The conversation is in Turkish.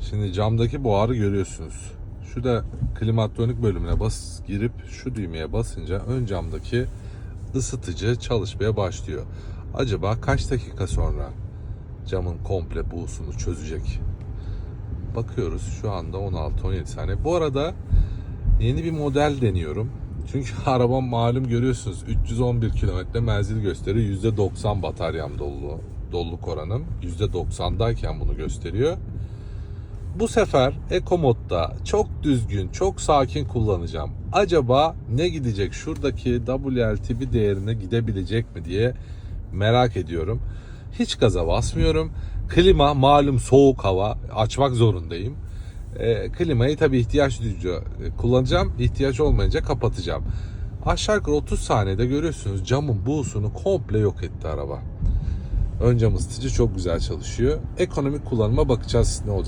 Şimdi camdaki buharı görüyorsunuz. Şu da klimatronik bölümüne bas girip şu düğmeye basınca ön camdaki ısıtıcı çalışmaya başlıyor. Acaba kaç dakika sonra camın komple buğusunu çözecek? Bakıyoruz şu anda 16-17 saniye. Bu arada yeni bir model deniyorum. Çünkü arabam malum görüyorsunuz 311 kilometre menzil gösteriyor. %90 bataryam dolu. Doluluk oranım %90'dayken bunu gösteriyor. Bu sefer Eco modda çok düzgün, çok sakin kullanacağım. Acaba ne gidecek? Şuradaki WLTP değerine gidebilecek mi diye merak ediyorum. Hiç gaza basmıyorum. Klima malum soğuk hava açmak zorundayım. E, klimayı tabii ihtiyaç duyunca e, kullanacağım. İhtiyaç olmayınca kapatacağım. Aşağı yukarı 30 saniyede görüyorsunuz camın buğusunu komple yok etti araba. Ön cam ısıtıcı çok güzel çalışıyor. Ekonomik kullanıma bakacağız ne olacak.